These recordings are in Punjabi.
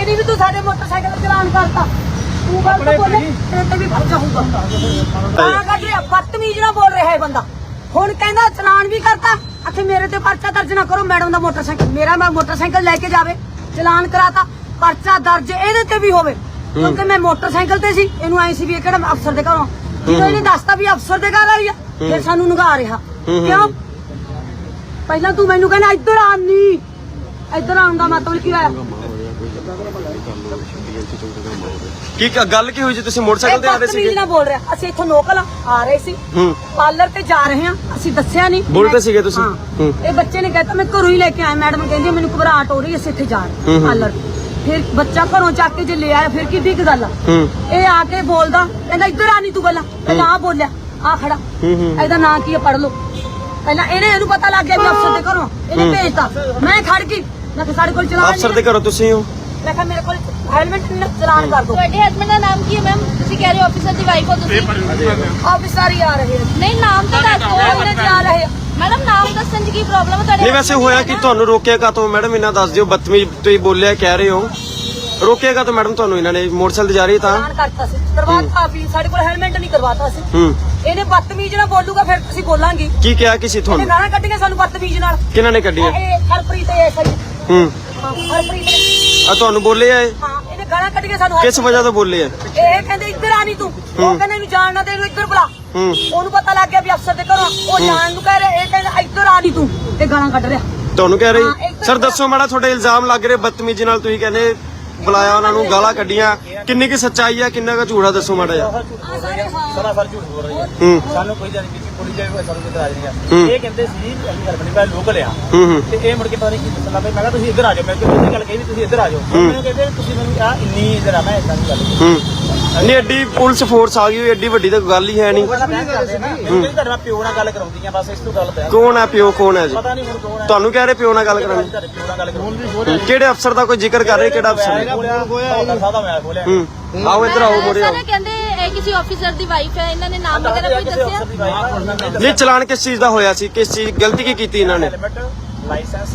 ਇਹਦੀ ਵੀ ਤੂੰ ਸਾਡੇ ਮੋਟਰਸਾਈਕਲ ਤੇ ਚਲਾਨ ਕਰਤਾ। ਤੂੰ ਗੱਲ ਤਾਂ ਬੋਲੇ। ਤੇਰੇ ਤੇ ਵੀ ਫਰਜ਼ ਹੋਊਗਾ। ਤਾਂ ਕੱਢ ਰਿਹਾ ਬਦਤਮੀਜ਼ ਨਾ ਬੋਲ ਰਿਹਾ ਇਹ ਬੰਦਾ। ਹੁਣ ਕਹਿੰਦਾ ਚਲਾਨ ਵੀ ਕਰਤਾ। ਅਖੇ ਮੇਰੇ ਤੇ ਪਰਚਾ ਦਰਜ ਨਾ ਕਰੋ ਮੈਡਮ ਦਾ ਮੋਟਰਸਾਈਕਲ। ਮੇਰਾ ਮੈਂ ਮੋਟਰਸਾਈਕਲ ਲੈ ਕੇ ਜਾਵੇ ਚਲਾਨ ਕਰਾਤਾ ਪਰਚਾ ਦਰਜ ਇਹਦੇ ਤੇ ਵੀ ਹੋਵੇ। ਕਿਉਂਕਿ ਮੈਂ ਮੋਟਰਸਾਈਕਲ ਤੇ ਸੀ ਇਹਨੂੰ ਐ ਸੀ ਵੀ ਇਹ ਕਿਹੜਾ ਅਫਸਰ ਦੇ ਘਰੋਂ ਜਦੋਂ ਇਹਨੇ ਦੱਸਤਾ ਵੀ ਅਫਸਰ ਦੇ ਘਰ ਆਈ ਆ ਫਿਰ ਸਾਨੂੰ ਨਗਾ ਰਿਹਾ। ਕਿਉਂ? ਪਹਿਲਾਂ ਤੂੰ ਮੈਨੂੰ ਕਹਿੰਦਾ ਇੱਧਰ ਆ ਨੀ। ਇੱਧਰ ਆਉਣ ਦਾ ਮਤਲਬ ਕੀ ਹੋਇਆ? ਕੀ ਕ- ਗੱਲ ਕੀ ਹੋਈ ਜੀ? ਤੁਸੀਂ ਮੋਟਰਸਾਈਕਲ ਤੇ ਆ ਰਹੇ ਬਦਤਮੀਜ਼ ਸੀਗੇ? ਨਾ ਬੋਲ ਰਿਹਾ। ਅਸੀਂ ਇੱਥੋਂ ਲੋਕਲ ਆ ਰਹੇ ਸੀ। ਹੂੰ। ਪਾਰਲਰ ਤੇ ਜਾ ਰਹੇ ਹਾਂ। ਅਸੀਂ ਦੱਸਿਆ ਨਹੀਂ ਬੋਲਦੇ ਸੀਗੇ ਤੁਸੀਂ? ਹਾਂ। ਹੂੰ। ਇਹ ਬੱਚੇ ਨੇ ਕਹਿਤਾ ਮੈਂ ਘਰੋਂ ਹੀ ਲੈ ਕੇ ਆਇਆ। ਮੈਡਮ ਕਹਿੰਦੀ ਮੈਨੂੰ ਘਬਰਾਹਟ ਹੋ ਰਹੀ ਹੈ ਅਸੀਂ ਇੱਥੇ ਜਾ ਰਹੇ ਹੂੰ, ਹਾਂ ਹੂੰ। ਪਾਰਲਰ ਫਿਰ ਬੱਚਾ ਘਰੋਂ ਚੱਕ ਕੇ ਜੇ ਲੈ ਆਇਆ ਫਿਰ ਕਿੱਡੀ ਕੁ ਗੱਲ ਆ? ਹੂੰ। ਇਹ ਆ ਕੇ ਬੋਲਦਾ ਕਹਿੰਦਾ ਇੱਧਰ ਆ ਨਹੀਂ ਤੂੰ ਗੱਲਾਂ। ਪਹਿਲਾਂ ਆ ਬੋਲਿਆ ਆ ਖੜਾ। ਹੂੰ, ਹੂੰ। ਇਹਦਾ ਨਾਂ ਕੀ ਹੈ ਪੜ ਲਓ। ਪਹਿਲਾਂ ਇਹਨੇ ਇਹਨੂੰ ਪਤਾ ਲੱਗ ਗਿਆ ਵੀ ਅਫਸਰ ਦੇ ਘਰੋਂ। ਇਹਨੇ। ਭੇਜਤਾ। ਮੈਂ ਖੜ ਗਈ। ਮੈਂ ਸਾਡੇ ਕੋਲ ਚਲਾਨ ਅਫਸਰ ਦੇ ਘਰੋਂ ਤੁਸੀਂ ਹੋ? ਮੈਂ ਕਿਹਾ ਮੇਰੇ ਕੋਲ ਹੈਲਮਟ ਨਹੀਂ ਚਲਾਨ ਕਰ ਦੋ ਤੁਹਾਡੇ ਹਸਬੰਡ ਦਾ ਨਾਮ ਕੀ ਹੈ ਮੈਮ ਤੁਸੀਂ ਕਹਿ ਰਹੇ ਹੋ ਆਫੀਸਰ ਦੀ ਵਾਈਫ ਹੋ ਤੁਸੀਂ। ਆਫਿਸਰ ਹੀ ਆ ਰਹੇ ਆ। ਨਹੀਂ ਨਾਮ ਤਾਂ ਦੱਸ ਦਿਓ ਜਾ ਰਹੇ ਆ। ਮੈਡਮ ਨਾਮ ਦੱਸਣ 'ਚ ਕੀ ਪ੍ਰੋਬਲਮ ਹੈ ਤੁਹਾਡੇ ਨਹੀਂ ਵੈਸੇ husband ਹੋਇਆ ਦਾ ਕਿ? ਨਾ? ਤੁਹਾਨੂੰ ਰੋਕਿਆ ਕਾਤੋਂ ਮੈਡਮ ਇਹਨਾਂ ਦੱਸ ਦਿਓ ਬਦਤਮੀਜ਼ ਤੁਸੀਂ ਬੋਲਿਆ ਕਹਿ ਰਹੇ ਹੋ। ਰੋਕਿਆ ਕਾਤੋਂ ਮੈਡਮ ਤੁਹਾਨੂੰ ਇਹਨਾਂ ਨੇ ਮੋਟਰਸਾਈਕਲ ਤੇ ਜਾ ਰਹੀ ਤਾਂ? ਚਲਾਨ ਕਰਤਾ ਸੀ। ਕਰਵਾਤਾ ਵੀ ਸਾਡੇ ਕੋਲ ਹੈਲਮਟ ਨਹੀਂ ਕਰਵਾਤਾ ਸੀ। ਹੂੰ। ਇਹਨੇ ਬਦਤਮੀਜ਼ ਨਾਲ ਬੋਲੂਗਾ ਫਿਰ ਤੁਸੀਂ ਬੋਲਾਂਗੀ। ਕੀ ਕਿਹਾ ਕਿਸੇ ਇਹਨੇ ਤੁਹਾਨੂੰ? ਗਾਲਾਂ ਕੱਢੀਆਂ ਸਾਨੂੰ ਬਦਤਮੀਜ਼ ਨਾਲ। ਕਿਹਨਾਂ ਨੇ ਕੱਢੀਆਂ? ਇਹ ਹਰਪ੍ਰੀਤ ਇਹ ਸਹੀ। ਹੂੰ। ਹਾਂ ਹਰਪ੍ਰੀਤ ਨੇ ਆ ਤੁਹਾਨੂੰ ਬੋਲੇ ਆ ਇਹ? ਹਾਂ ਇਹਨੇ ਗਾਲਾਂ ਕੱਢੀਆਂ ਸਾਨੂੰ ਕਿਸ ਵਜ੍ਹਾ ਤੋਂ ਬੋਲੇ ਆ? ਇਹ ਕਹਿੰਦੇ ਇੱਧਰ ਆ ਨਹੀਂ ਤੂੰ। ਉਹ ਕਹਿੰਦੇ ਵੀ ਜਾਣ ਨਾ ਤੇ ਇਹਨੂੰ ਇੱਧਰ ਬੁਲਾ। ਹੂੰ। ਉਹਨੂੰ ਪਤਾ ਲੱਗ ਗਿਆ ਵੀ ਅਫਸਰ ਦੇ ਘਰੋਂ ਉਹ ਜਾਣ ਨੂੰ ਕਹਿ ਰਿਹਾ ਇਹ ਕਹਿੰਦਾ ਇੱਧਰ ਆ ਨਹੀਂ ਤੂੰ ਤੇ ਗਾਲਾਂ ਕੱਢ ਰਿਹਾ। ਤੁਹਾਨੂੰ ਕਹਿ ਹਾਂ, ਰਹੀ ਇੱਕ- ਸਰ ਦੱਸੋ ਮਾੜਾ ਤੁਹਾਡੇ ਇਲਜ਼ਾਮ ਲੱਗ ਰਹੇ ਬਦਤਮੀਜ਼ੀ ਨਾਲ ਤੁਸੀਂ ਕਹਿੰਦੇ ਬੁਲਾਇਆ ਉਹਨਾਂ ਨੂੰ ਗਾਲਾਂ ਕੱਢੀਆਂ। ਕਿੰਨੀ ਕੀ ਸੱਚਾਈ ਆ ਕਿੰਨਾ ਕੁ ਝੂਠਾ ਦੱਸੋ ਮਾੜਾ ਜਿਹਾ। ਆ ਸਾਰੇ ਹਾਂ। ਸਰਾਸਰ ਝੂਠ ਬੋਲ ਰਹੇ ਆ। ਹੂੰ। ਸਾਨੂੰ ਕੋਈ ਜਾਣੀ ਸਾਨੂੰ ਕਿਤੇ ਆ ਰਹੀ ਆ। ਹੂੰ। ਇਹ ਕਹਿੰਦੇ ਸੀ ਅਸੀਂ ਘਰ ਬਣੀ ਪਾ ਲੋਕਲ ਆ। ਹੂੰ ਹੂੰ। ਤੇ ਇਹ ਮੁੜ ਕੇ ਪਤਾ ਨਹੀਂ ਕੀ ਦੱਸਣ ਲੱਗੇ ਮੈਂ ਕਿਹਾ ਤੁਸੀਂ ਇੱਧਰ ਆ ਜਾਓ। ਮੈਂ ਕਿਹਾ ਇਹ ਗੱਲ ਕਹੀ ਵੀ ਤੁਸੀਂ ਇੱਧਰ ਆ ਜਾਓ। ਮੈਨੂੰ ਕਹਿੰਦੇ ਤੁਸੀਂ ਮੈਨੂੰ ਆ ਇੰਨੀ ਇੱਧਰ ਆ ਮੈਂ ਇਦਾਂ ਦੀ ਗੱਲ ਕੀਤੀ। ਹੂੰ। ਨਹੀਂ ਐਡੀ ਪੁਲਿਸ ਫੋਰਸ ਆ ਗਈ ਹੋਈ ਐਡੀ ਵੱਡੀ ਤਾਂ ਗੱਲ ਹੀ ਹੈ ਨਹੀਂ ਪਹਿਲਾਂ ਮੈਂ ਕਰਦੇ ਨਾ। ਮੈਨੂੰ ਕਹਿੰਦੇ ਤੁਹਾਡੇ ਨਾਲ ਪਿਓ ਨਾਲ ਗੱਲ ਕਰਾਉਂਦੀ ਆ ਬਸ ਇਸ ਤੋਂ ਗੱਲ ਪਿਆ ਕੌਣ ਹੈ ਪਿਓ ਕੌਣ ਹੈ ਜੀ? ਪਤਾ ਨਹੀਂ ਹੁਣ ਕੌਣ ਹੈ ਤੁਹਾਨੂੰ ਕਹਿ ਰਹੇ ਪਿਓ ਨਾਲ ਗੱਲ ਕਰਾਉਂਦੀ? ਕਿਹੜੇ ਅਫਸਰ ਦਾ ਕੋਈ ਜ਼ਿਕਰ ਕਰ ਰਹੇ ਕਿਹੜਾ ਅਫਸਰ? ਆਓ ਇੱਧਰ ਆਓ ਮੋਰੇ ਆਓ ਕਿਸੇ ਆਫੀਸਰ ਦੀ ਵਾਈਫ ਹੈ ਇਹਨਾਂ ਨੇ ਨਾਮ ਵਗੈਰਾ ਕੋਈ ਦੱਸਿਆ? ਨਹੀਂ ਚਲਾਨ ਕਿਸ ਚੀਜ਼ ਦਾ ਹੋਇਆ ਸੀ? ਕਿਸ ਚੀਜ਼ ਗਲਤੀ ਕੀ ਕੀਤੀ ਇਹਨਾਂ ਨੇ? ਹੈਲਮਟ ਲਾਇਸੈਂਸ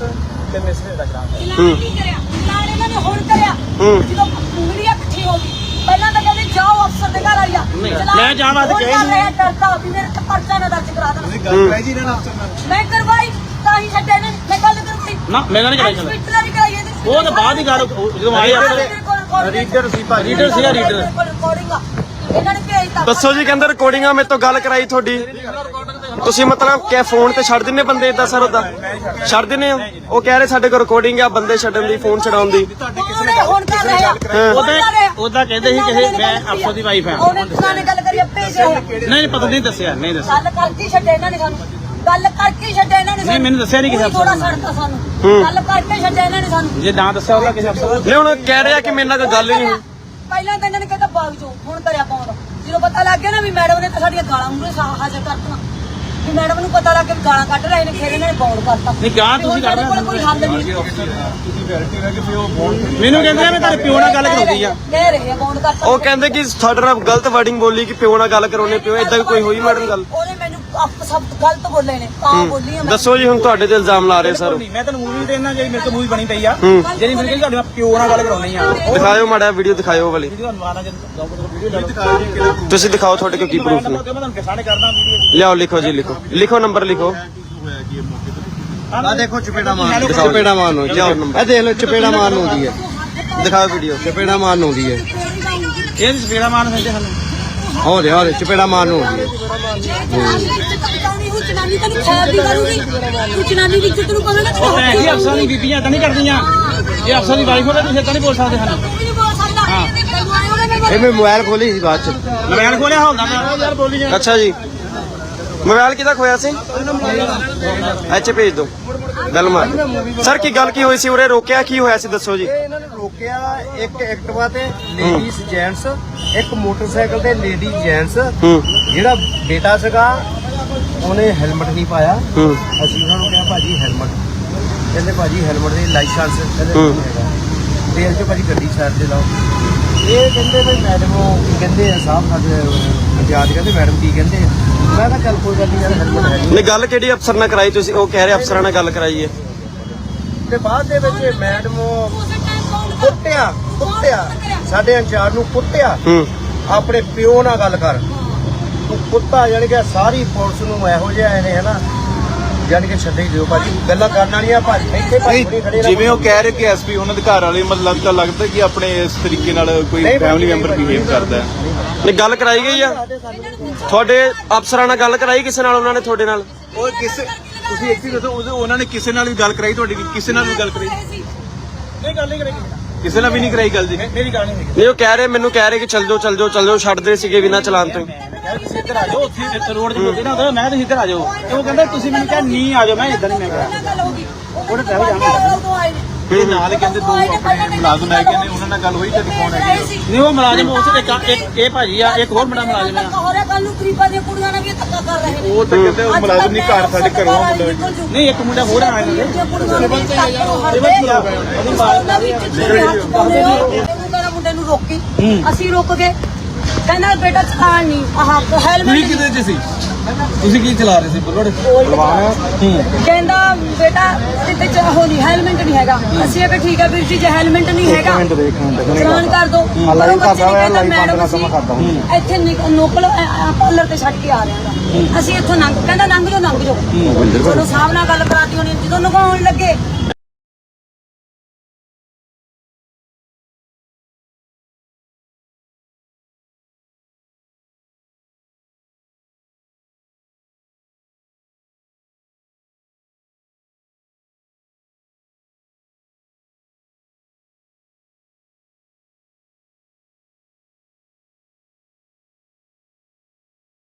ਤੇ ਮਿਸਟਰ ਦਾ ਗ੍ਰਾਮ ਚਲਾਨ ਕੀ ਕਰਿਆ? ਚਲਾਨ ਇਹਨਾਂ ਨੇ ਹੁਣ ਕਰਿਆ। ਹੂੰ। ਜਦੋਂ ਉਂਗਲੀਆਂ ਇਕੱਠੀ ਹੋ ਗਈ ਪਹਿਲਾਂ ਤਾਂ ਕਹਿੰਦੇ ਜਾਓ ਅਫਸਰ ਦੇ ਘਰ ਆਈਆ ਮੈਂ ਜਾਣ ਵਾਸਤੇ ਕਿਹਾ ਨਹੀਂ। ਡਰਦਾ ਵੀ ਮੇਰੇ ਤੇ ਪਰਚਾ ਨਾ ਦਰਜ ਕਰਾ ਦੇਣਾ। ਮੈਂ ਕਰਵਾਈ ਤਾਂ ਹੀ ਇਹਨਾਂ ਨੇ। ਮੈਂ ਗੱਲ ਕਰਵਾਈ। ਨਾ ਮੈਂ ਨਹੀਂ ਕਰਾਈ ਹਸਪੀਟਲ ਵੀ ਕਰਾਈ ਇਹਦੇ ਉਹ ਤਾਂ ਬਾਅਦ ਹੀ ਗੱਲ ਜਦੋਂ ਆਏ ਆ ਰੀਡਰ ਸੀ ਭਾਜੀ। ਰੀਡਰ ਸੀਗਾ ਰੀਡਰ ਇਹਨਾਂ ਨੇ ਭੇਜਤਾ ਦੱਸੋ ਜੀ ਕਹਿੰਦੇ ਰਿਕਾਰਡਿੰਗਾਂ ਮੇਰੇ ਤੋਂ ਗੱਲ ਕਰਾਈ ਤੁਹਾਡੀ। ਤੁਸੀਂ ਮਤਲਬ ਕਿ ਫੋਨ ਤੇ ਛੱਡ ਦਿੰਨੇ ਬੰਦੇ ਇਦਾਂ ਸਰ ਉਦਾਂ ਛੱਡ ਦਿੰਨੇ ਹੋ? ਉਹ ਕਹਿ ਰਹੇ ਸਾਡੇ ਕੋਲ ਰਿਕਾਰਡਿੰਗ ਆ ਬੰਦੇ ਛੱਡਣ ਦੀ ਫੋਨ ਛਡਾਉਣ ਦੀ। ਉਹਨੇ ਹੁਣ ਕਰ ਰਿਹਾ ਉਹਦਾ ਉਹਦਾ ਕਹਿੰਦੇ ਸੀ ਕਿ ਇਹ ਮੈਂ ਅਫਸਰ ਦੀ ਵਾਈਫ ਹਾਂ। ਉਹਨੇ ਤੁਸੀਂ ਨੇ ਗੱਲ ਕਰੀ ਆਪੇ ਹੀ ਨਹੀਂ ਨਹੀਂ ਪਤਾ ਨਹੀਂ ਦੱਸਿਆ ਨਹੀਂ ਦੱਸਿਆ। ਗੱਲ ਕਰਕੇ ਹੀ ਛੱਡਿਆ ਇਹਨਾਂ ਨੇ ਸਾਨੂੰ। ਗੱਲ ਕਰਕੇ ਛੱਡਿਆ ਇਹਨਾਂ ਨੇ ਨਹੀਂ, ਮੈਨੂੰ ਦੱਸਿਆ ਨਹੀਂ ਕਿਸੇ ਅਫਸਰ ਥੋੜਾ ਨੇ। ਛੱਡਤਾ ਸਾਨੂੰ। ਗੱਲ ਕਰਕੇ ਛੱਡਿਆ ਇਹਨਾਂ ਨੇ ਸਾਨੂੰ। ਜੇ ਨਾ ਦੱਸਿਆ ਉਹਦਾ ਕਿਸੇ ਅਫਸਰ ਨਹੀਂ ਹੁਣ ਕਹਿ ਰਿਹਾ ਕਿ ਮੇਰੇ ਨਾਲ ਕੋਈ ਗੱਲ ਹੀ ਨਹੀਂ ਹੋਈ। ਪਹਿਲਾਂ ਤਾਂ ਇਹਨਾਂ ਨੇ ਕਹਿੰਦਾ ਬਾਗ ਜੋ ਹੁਣ ਕਰਿਆ ਪਾਉਂਦਾ ਜਦੋਂ ਪਤਾ ਲੱਗ ਗਿਆ ਨਾ ਵੀ ਮੈਡਮ ਨੇ ਤਾਂ ਸਾਡੀਆਂ ਗਾਲਾਂ ਮੂਰੇ ਹਾਜ਼ਰ ਕਰਤੀਆਂ। ਵੀ ਮੈਡਮ ਨੂੰ ਪਤਾ ਲੱਗ ਗਿਆ ਵੀ ਗਾਲਾਂ ਕੱਢ ਰਹੇ ਨੇ ਫਿਰ ਇਹਨਾਂ ਨੇ ਬੌਂਡ ਕਰਤਾ। ਨਹੀਂ, ਗਾਲਾਂ ਤੁਸੀਂ ਕੱਢ ਕੋਲ ਰਹੇ ਕੋਈ ਹੱਲ ਨਹੀਂ। ਮੈਨੂੰ ਕਹਿੰਦੇ ਆ ਮੈਂ ਤੁਹਾਡੇ ਪਿਓ ਨਾਲ ਗੱਲ ਕਰਾਉਂਦੀ ਆ। ਕਹਿ ਰਹੇ ਆ ਬੌਂਡ ਕਰਤਾ। ਉਹ ਕਹਿੰਦੇ ਕਿ ਸਾਡੇ ਨਾਲ ਗਲਤ ਵਰਡਿੰਗ ਬੋਲੀ ਕਿ ਪਿਓ ਨਾਲ ਗੱਲ ਕਰਾਉਣੇ ਪਿਓ ਇਦਾਂ ਵੀ ਕੋਈ ਹੋਈ ਮੈਡਮ ਗੱਲ? ਉਹਨੇ ਆਪ ਸਭ ਗਲਤ ਬੋਲੇ ਨੇ ਤਾਂ ਬੋਲੀ ਆ ਮੈਂ। ਦੱਸੋ ਜੀ ਹੁਣ ਤੁਹਾਡੇ ਤੇ ਇਲਜ਼ਾਮ ਲਾ ਰਹੇ ਸਰ। ਨਹੀਂ ਮੈਂ ਤੁਹਾਨੂੰ ਮੂਵੀ ਦੇਣਾ ਜਿਹੜੀ ਮੇਰੇ ਤੋਂ ਮੂਵੀ ਬਣੀ ਪਈ ਆ। ਹੂੰ। ਜਿਹੜੀ ਮੈਨੂੰ ਕਹਿੰਦੀ ਤੁਹਾਡੇ ਨਾਲ ਪਿਓ ਨਾਲ ਗੱਲ ਕਰਾਉਣੀ ਆ। ਉਹ ਦਿਖਾਇਓ ਮਾੜਾ ਵੀਡੀਓ ਦਿਖਾਇਓ ਵਾਲੀ। ਵੀਡੀਓ ਤੁਹਾਨੂੰ ਮਾਰਨਾ ਜਦੋਂ ਵੀਡੀਓ ਲੈ ਲਓ। ਤੁਸੀਂ ਦਿਖਾਓ ਤੁਹਾਡੇ ਕੋਲ ਕੀ ਪ੍ਰੂਫ ਮੈਂ ਨੇ ਤੁਹਾਨੂੰ ਕਿਸਾਨੇ ਕਰਦਾ ਵੀਡੀਓ। ਲਿਆਓ ਲਿਖੋ ਜੀ ਲਿਖੋ। ਲਿਖੋ ਨੰਬਰ ਲਿਖੋ। ਆ ਦੇਖੋ ਚਪੇੜਾ ਮਾਰ। ਦਿਖਾਓ। ਚਪੇੜਾ ਮਾਰਨ ਨੂੰ ਲਿਆਓ ਇਹ ਨੰਬਰ ਦੇਖ ਲਓ ਚਪੇੜਾ ਮਾਰਨ ਨੂੰ ਆਉਂਦੀ ਹੈ। ਦਿਖਾਓ ਵੀਡੀਓ ਚਪੇੜਾ ਮਾਰਨ ਆਉਂਦੀ ਹੈ। ਇਹ ਸਪੀੜਾ ਮਾਰਨ ਦਿੰਦੇ ਸਾਨੂੰ। ਹੋ ਦੇ ਹੋ ਦੇ ਚਪੇੜਾ ਮਾਰਨ ਨੂੰ। ਦੀ ਅਫਸਰਾਂ ਦੀ ਬੀਬੀਆਂ ਤਾਂ ਨਹੀਂ ਕਰਦੀਆਂ। ਇਹ ਅਫਸਰ ਦੀ ਵਾਈਫ ਹੋਵੇ ਤੁਸੀਂ ਤਾਂ ਨਹੀਂ ਬੋਲ ਸਕਦੇ ਇਹ ਮੈਂ ਮੋਬਾਈਲ ਖੋਲੀ ਸੀ ਬਾਅਦ ਚ। ਮੋਬਾਈਲ ਖੋਲਿਆ ਹੁੰਦਾ ਮੈਂ। ਯਾਰ ਬੋਲੀ ਅੱਛਾ ਜੀ। ਮੋਬਾਈਲ ਕਿਹਦਾ ਖੋਇਆ ਸੀ? ਅੱਛਾ ਭੇਜ ਦਿਓ ਗੱਲ ਮਾਰ ਸਰ ਕੀ ਗੱਲ ਕੀ ਹੋਈ ਸੀ? ਉਰੇ ਰੋਕਿਆ? ਕੀ ਹੋਇਆ ਸੀ? ਦੱਸੋ ਜੀ। ਇਹ ਇਹਨਾਂ ਨੇ ਰੋਕਿਆ ਇੱਕ ਐਕਟਿਵਾ ਤੇ ਲੇਡੀਜ਼ ਜੈਂਟਸ ਇੱਕ ਮੋਟਰਸਾਈਕਲ ਤੇ ਲੇਡੀ ਜੈਂਟਸ ਹੂੰ। ਜਿਹੜਾ ਬੇਟਾ ਸੀਗਾ ਉਹਨੇ ਹੈਲਮਟ ਨਹੀਂ ਪਾਇਆ। ਹੂੰ। ਅਸੀਂ ਉਹਨਾਂ ਨੂੰ ਕਿਹਾ ਭਾਜੀ ਹੈਲਮਟ ਕਹਿੰਦੇ ਭਾਜੀ ਹੈਲਮਟ ਦੇ ਲਾਇਸੈਂਸ ਕਹਿੰਦੇ ਹੂੰ। ਨਹੀਂ ਹੈਗਾ। ਤੇ ਅੱਜ ਭਾਜੀ ਗੱਡੀ ਸਾਈਡ ਤੇ ਲਾਓ। ਇਹ ਕਹਿੰਦੇ ਵੀ ਮੈਡਮ ਉਹ ਕਹਿੰਦੇ ਆ ਸਾਹਿਬ ਸਾਡੇ ਇੰਚਾਰਜ ਕਹਿੰਦੇ ਮੈਡਮ ਕੀ ਕਹਿੰਦੇ ਆ? ਮੈਂ ਕਿਹਾ ਚੱਲ ਕੋਈ ਗੱਲ ਨਹੀਂ ਯਾਰ ਹੈਲਮਟ ਹੈ ਨਹੀਂ ਨਹੀਂ ਗੱਲ ਕਿਹੜੀ ਅਫਸਰ ਨਾਲ ਕਰਾਈ ਤੁਸੀਂ? ਉਹ ਕਹਿ ਰਹੇ ਅਫਸਰਾਂ ਨਾਲ ਗੱਲ ਕਰਾਈ ਹੈ ਤੇ ਬਾਅਦ ਦੇ ਵਿੱਚ ਮੈਡਮ ਕੁੱਟਿਆ ਕੁੱਟਿਆ। ਸਾਡੇ ਇੰਚਾਰਜ ਨੂੰ ਕੁੱਟਿਆ। ਹੂੰ। ਆਪਣੇ ਪਿਓ ਨਾਲ ਗੱਲ ਕਰ। ਤੂੰ ਕੁੱਤਾ ਜਾਣੀ ਕਿ ਸਾਰੀ ਪੁਲਿਸ ਨੂੰ ਇਹੋ ਜਿਹਾ ਇਹਨੇ ਹਨਾ? ਜਾਣੀ ਕਿ ਛੱਡੇ ਹੀ ਦਿਓ ਭਾਜੀ। ਗੱਲਾਂ ਕਰਨ ਵਾਲੀਆਂ ਭਾਜੀ ਇੱਥੇ ਭਾਜੀ ਬੜੀ ਖੜੇ ਰਹੋ। ਜਿਵੇਂ ਉਹ ਕਹਿ ਰਹੇ ਕਿ ਐਸਪੀ ਉਹਨਾਂ ਦੇ ਘਰ ਵਾਲੇ ਮਤਲਬ ਤਾਂ ਲੱਗਦਾ ਕਿ ਆਪਣੇ ਇਸ ਤਰੀਕੇ ਨਾਲ ਕੋਈ ਨਹੀਂ ਫੈਮਿਲੀ ਨਹੀਂ ਮੈਂਬਰ ਬਿਹੇਵ ਕਰਦਾ ਹੈ। ਨਹੀਂ ਗੱਲ ਕਰਾਈ ਗਈ ਆ। ਤੁਹਾਡੇ ਅਫਸਰਾਂ ਨਾਲ ਗੱਲ ਕਰਾਈ ਕਿਸੇ ਨਾਲ ਉਹਨਾਂ ਨੇ ਤੁਹਾਡੇ ਨਾਲ? ਉਹ ਕਿਸੇ ਤੁਸੀਂ ਇੱਕ ਚੀਜ਼ ਦੱਸੋ ਉਹਦੇ- ਉਹਨਾਂ ਨੇ ਕਿਸੇ ਨਾਲ ਵੀ ਗੱਲ ਕਰਾਈ ਤੁਹਾਡੀ ਕਿਸੇ ਨਾਲ ਵੀ ਗੱਲ ਕਰਾਈ? ਨਹੀਂ ਗੱਲ ਨਹੀਂ ਕਰੇਗੀ ਕਿਸੇ ਨਾਲ ਵੀ ਨਹੀਂ ਕਰਾਈ ਗੱਲ ਜੀ? ਮੇਰੀ ਗੱਲ ਨਹੀਂ ਨਹੀਂ ਉਹ ਕਹਿ ਰਹੇ ਮੈਨੂੰ ਕਹਿ ਰਹੇ ਕਿ ਚੱਲ ਜਾਓ ਚੱਲ ਜਾਓ ਚੱਲ ਜਾਓ ਛੱਡਦੇ ਸੀਗੇ ਬਿਨਾਂ ਚਲਾਨ ਤੋਂ। ਹੀ। ਮੈਂ ਤੁਸੀਂ ਇੱਧਰ ਆ ਜਾਓ ਉੱਥੇ ਰੋਡ ਤੇ ਬੋਲਦੇ ਨਾ ਹੁੰਦਾ, ਮੈਂ ਤੁਸੀਂ ਇੱਧਰ ਆ ਜਾਓ। ਤੇ ਉਹ ਕਹਿੰਦਾ ਤੁਸੀਂ ਮੈਨੂੰ ਕਿਹਾ ਨਹੀਂ ਆ ਜਾਓ ਮੈਂ ਇੱਧਰ ਨਹੀਂ ਮੈਂ ਕਿਹਾ ਉਹਨੇ ਪਹਿਲਾਂ ਜਾਣਾ ਜਿਹੜੇ ਨਾਲ ਹੀ ਕਹਿੰਦੇ ਦੋ ਆਪਣੇ ਮੁਲਾਜ਼ਮ ਹੈ ਕਹਿੰਦੇ ਉਹਨਾਂ ਨਾਲ ਗੱਲ ਹੋਈ ਜਦ ਫੋਨ ਆਇਆ ਨਹੀਂ ਉਹ ਮੁਲਾਜ਼ਮ ਉਸ ਇੱਕ ਇੱਕ ਇਹ ਭਾਜੀ ਆ ਇੱਕ ਹੋਰ ਬੜਾ ਮੁਲਾਜ਼ਮ ਆ। ਹੋਰੇ ਕੱਲ ਨੂੰ ਗਰੀਬਾਂ ਦੀਆਂ ਕੁੜੀਆਂ ਨਾਲ ਵੀ ਇਹ ਧੱਕਾ ਕਰ ਰਹੇ ਨੇ। ਉਹ ਤਾਂ ਕਹਿੰਦੇ ਉਹ ਮੁਲਾਜ਼ਮ ਨਹੀਂ ਘਰ ਸਾਡੇ ਘਰੋਂ ਮੁਲਾਜ਼ਮ ਨਹੀਂ ਇੱਕ ਮੁੰਡਾ ਹੋਰ ਆਇਆ ਨੇ ਮੁੰਡੇ ਨੂੰ ਰੋਕੀ। ਅਸੀਂ ਰੁਕ ਗਏ। ਕਹਿੰਦਾ ਬੇਟਾ ਚਲਾਨ ਨਹੀਂ। ਆਹ ਹੈਲਮਟ ਕਿਤੇ ਚ ਸੀ? ਤੁਸੀਂ ਕੀ ਚਲਾ ਰਹੇ ਸੀ ਬੁਲਟ ਕਹਿੰਦਾ ਬੇਟਾ ਇੱਥੇ ਚ ਉਹ ਨਹੀਂ ਹੈਲਮਟ ਨਹੀਂ ਹੈਗਾ। ਅਸੀਂ ਇਹ ਠੀਕ ਹੈ ਵੀਰ ਜੀ ਜੇ ਹੈਲਮਟ ਨਹੀਂ ਹੈਗਾ ਚਲਾਨ ਕਰ ਦੋ। ਪਰ ਉਹ ਬੱਚੇ ਨੇ ਕਹਿੰਦਾ ਮੈਡਮ ਅਸੀਂ ਇੱਥੇ ਨਿਕ- ਨੋਕਲ ਪਾਰਲਰ ਤੇ ਛੱਡ ਕੇ ਆ ਰਹੇ ਹਾਂ। ਅਸੀਂ ਇੱਥੋਂ ਲੰਘ ਕਹਿੰਦਾ ਲੰਘ ਜਾਓ ਲੰਘ ਜਾਓ। ਚਲੋ ਸਾਹਿਬ ਨਾਲ ਗੱਲ ਕਰਾਤੀ ਹੋਣੀ ਜਦੋਂ ਲਗਾਉਣ ਲੱਗੇ